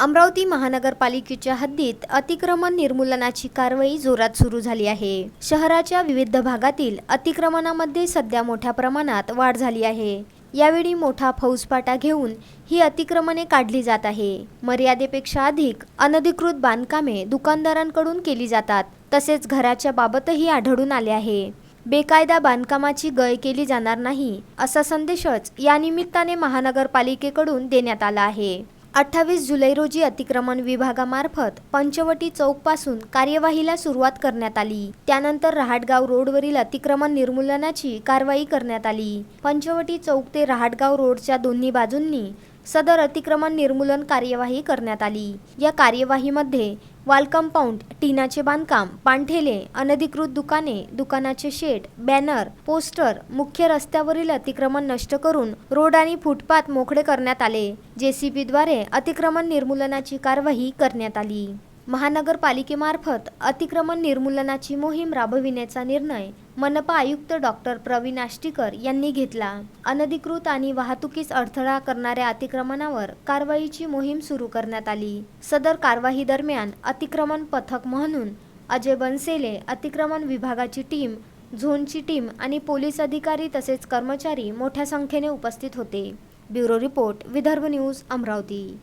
अमरावती महानगरपालिकेच्या हद्दीत अतिक्रमण निर्मूलनाची कारवाई जोरात सुरू झाली आहे. शहराच्या विविध भागातील अतिक्रमणामध्ये सध्या मोठ्या प्रमाणात वाढ झाली आहे. यावेळी मोठा फौजफाटा घेऊन ही अतिक्रमणे काढली जात आहे. मर्यादेपेक्षा अधिक अनधिकृत बांधकामे दुकानदारांकडून केली जातात. तसेच घराच्या बाबतही आढळून आले आहे. बेकायदा बांधकामाची गय केली जाणार नाही असा संदेशच या निमित्ताने महानगरपालिकेकडून देण्यात आला आहे. अठ्ठावीस जुलै रोजी अतिक्रमण विभागामार्फत पंचवटी चौकपासून कार्यवाहीला सुरुवात करण्यात आली. त्यानंतर रहाटगाव रोडवरील अतिक्रमण निर्मूलनाची कारवाई करण्यात आली. पंचवटी चौक ते रहाटगाव रोडच्या दोन्ही बाजूंनी सदर अतिक्रमण निर्मूलन कार्यवाही करण्यात आली. या कार्यवाहीमध्ये वॉल कंपाऊंड टीनाचे बांधकाम पाणठेले अनधिकृत दुकाने दुकानाचे शेड बॅनर पोस्टर मुख्य रस्त्यावरील अतिक्रमण नष्ट करून रोड आणि फुटपाथ मोकळे करण्यात आले. जेसीबीद्वारे अतिक्रमण निर्मूलनाची कारवाई करण्यात आली. महानगरपालिकेमार्फत अतिक्रमण निर्मूलनाची मोहीम राबविण्याचा निर्णय मनपा आयुक्त डॉक्टर प्रवीण आष्टीकर यांनी घेतला. अनधिकृत आणि वाहतुकीस अडथळा करणाऱ्या अतिक्रमणावर कारवाईची मोहीम सुरू करण्यात आली. सदर कारवाई दरम्यान अतिक्रमण पथक म्हणून अजय बनसेले अतिक्रमण विभागाची टीम झोनची टीम आणि पोलीस अधिकारी तसेच कर्मचारी मोठ्या संख्येने उपस्थित होते. Bureau report Vidarbha news Amravati.